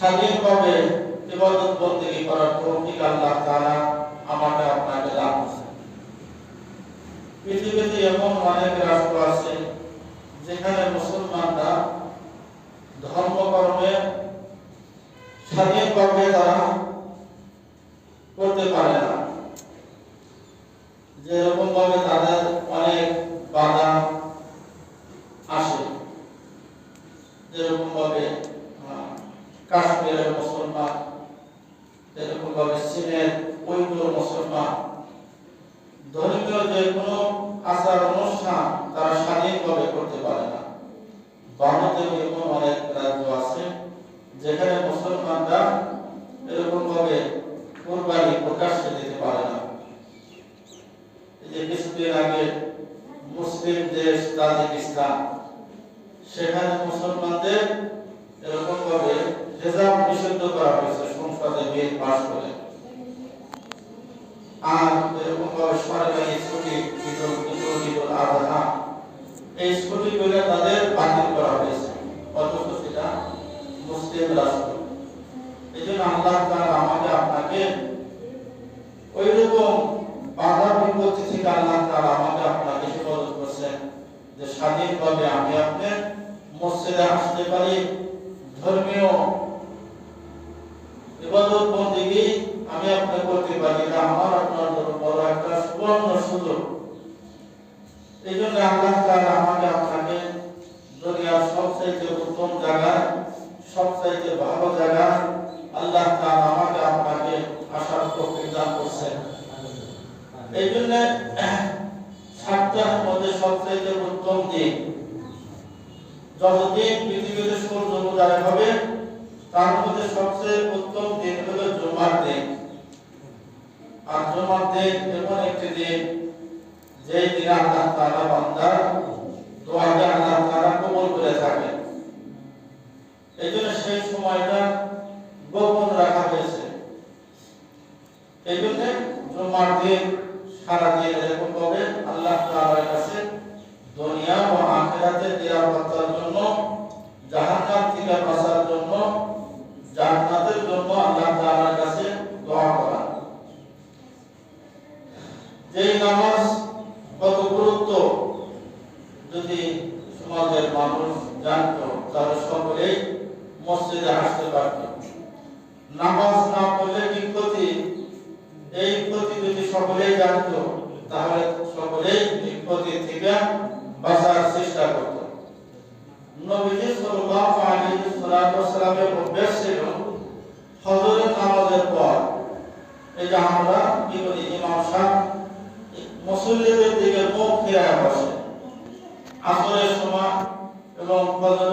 স্বাধীনভাবে ইবাদত বন্দেগী করার তৌফিক আল্লাহ তাআলা আমাকে আপনাকে দান করেছেন। পৃথিবীতে এমন অনেক রাষ্ট্র আছে যেখানে মুসলমানরা ধর্মকর্মে স্বাধীনভাবে তারা করতে পারে না। যেরকম ভাবে তাদের অনেক বাধা আসে, যেরকম ভাবে কাশ্মীরের মুসলমান যেরকম ভাবে চীনের উইগুর মুসলমান। ধর্মীয় যে কোনো আচার অনুষ্ঠান তারা স্বাধীনভাবে করতে পারে না। ভারতেও এমন অনেক রাজ্য আছে, যেখানে মুসলমানরা এরকম ভাবে কোরবানি প্রকাশ্যে দিতে পারে না। যে কিছুদিন আগে মুসলিম দেশ তাজিকিস্তান সেখানে মুসলমানদের এরকম ভাবে হেজাব নিষিদ্ধ করা হয়েছে, সংসদে বিল পাশ করে। আর এরকম ভাবে সরকারি ছুটি ঈদুল ফিতর ঈদুল আযহা এই ছুটিগুলো তাদের বাতিল করা হয়েছে, অথচ সেটা মুসলিম রাষ্ট্র। এই জন্য আল্লাহ তাআলা আমাকে আপনাকে ওই রকম বাধা বিপত্তি থেকে আল্লাহ তাআলা আমাকে আপনাকে হেফাজত করছেন যে স্বাধীনভাবে আমি আপনার মসজিদে আসতে পারি, ধর্মীয় ইবাদত বন্দিগি আমি আপনাকে করতে পারি এটা আমার আপনার জন্য বড় একটা সুবর্ণ সুযোগ। এই জন্য আল্লাহ তাআলা আমাকে আপনাকে দুনিয়ার সবচাইতে উত্তম জায়গায়, সবচাইতে ভালো জায়গায় আল্লাহ তাআলা আমাকে আপনাকে আসার তৌফিক দান করছেন। এই জন্য সাতটার মধ্যে সবচাইতে উত্তম দিন। যতদিন পৃথিবীতে সূর্য উদয় হবে তার মধ্যে সবচেয়ে উত্তম দিন হলো জুমার দিন। আর জুমার দিন এমন একটি দিন, যেই দিন আল্লাহ তাআলা বান্দার দোয়াকে আল্লাহ তাআলা কবুল করে থাকেন। এই জন্য সেই সময়টা গোপন রাখা হয়েছে। এই জন্য জুমার দিন সারাদিন এরকম ভাবে আল্লাহ তাআলার কাছে দুনিয়া ও আখিরাতের নিরাপত্তার জন্য জাহান্নাম থেকে বাঁচার যেই নামাজ কত গুরুত্ব, যদি সমাজের মানুষ জানতো, তাহলে সকলেই মসজিদে আসতে পারত। নামাজ না পড়লে কি ক্ষতি? এই ক্ষতি যদি সকলেই জানতো, তাহলে সকলেই এই ক্ষতি থেকে বাঁচার চেষ্টা করত। নবীজি সাল্লাল্লাহু আলাইহি ওয়াসাল্লামের Lord, Mother,